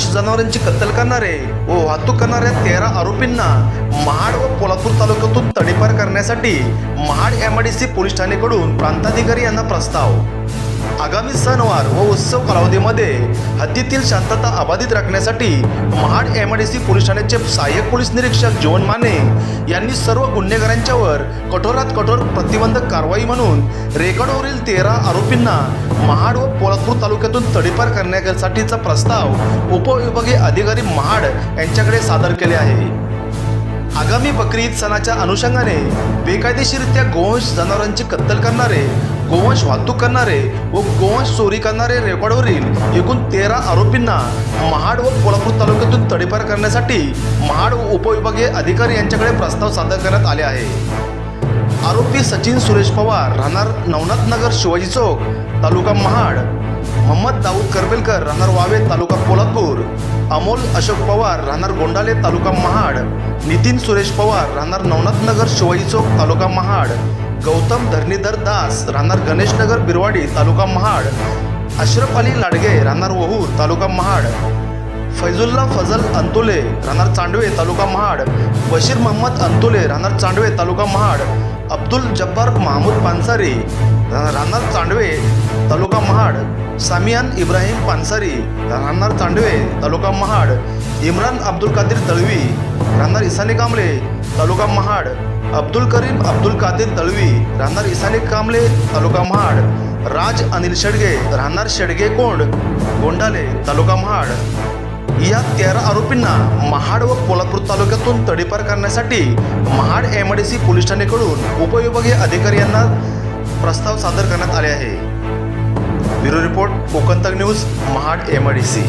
गोवंश जनावरांची कत्तल करणारे व वाहतूक करणाऱ्या तेरा आरोपींना महाड व पोलापूर तालुक्यातून तडीपार करण्यासाठी महाड एमआयडीसी पोलीस ठाणेकडून प्रांताधिकारी यांना प्रस्ताव. आगामी सणवार व उत्सव कालावधीमध्ये हद्दीतील शांतता अबाधित राखण्यासाठी Mahad M D C police ठाण्याचे सहाय्यक पोलीस निरीक्षक जीवन माने यांनी सर्व गुन्हेगारांच्यावर कठोरात कठोर प्रतिबंधक कारवाई म्हणून रेकॉर्डवरील तेरा आरोपींना महाड व पोलादपूर तालुक्यातून तडीपार करण्यासाठीचा प्रस्ताव उपविभागीय अधिकारी महाड यांच्याकडे सादर केले आहे. आगामी बकरी ईद सणाच्या अनुषंगाने बेकायदेशीरित्या गोवंश जनावरांची कत्तल करणारे गोवंश वाहतूक करणारे व गोवंश चोरी करणारे रेकॉर्डवरील एकूण तेरा आरोपींना महाड व कोल्हापूर तालुक्यातून तडीपार करण्यासाठी महाड व उपविभागीय अधिकारी यांच्याकडे प्रस्ताव सादर करण्यात आले आहे. आरोपी सचिन सुरेश पवार राहणार नवनाथ नगर शिवाजी चौक तालुका महाड मोहम्मद दाऊद करबेलकर राहणार वावे तालुका पोलादपूर अमोल अशोक पवार राहणार गोंडाले तालुका महाड. नितीन सुरेश पवार राहणार नवनाथ नगर शिवाजी चौक तालुका महाड. गौतम धरणीधर दास राहणार गणेशनगर बिरवाडी तालुका महाड. अशरफ अली लाडगे राहणार वहूर तालुका महाड. फैजुल्ला फजल अंतुले राहणार चांडवे तालुका महाड. बशीर मोहम्मद अंतुले राहणार चांडवे तालुका महाड. अब्दुल जब्बार महमूद पानसारी राहणार चांडवे तालुका महाड सामियान इब्राहिम पानसारी राहणार चांडवे तालुका महाड इम्रान अब्दुल कादिर दळवी राहणार इसानी कांबळे तालुका महाड अब्दुल करीम अब्दुल कादिर दळवी राहणार इसानी कांबळे तालुका महाड राज अनिल शेडगे राहणार शेडगे कोंड गोंडाले तालुका महाड. या तेरा आरोपींना महाड व कोल्हापूर तालुक्यातून तडीपार करण्यासाठी Mahad M D C police ठाणेकडून उपविभागीय अधिकारी यांना प्रस्ताव सादर करण्यात आले आहे. Bureau report Konkan Tak news Mahad M D C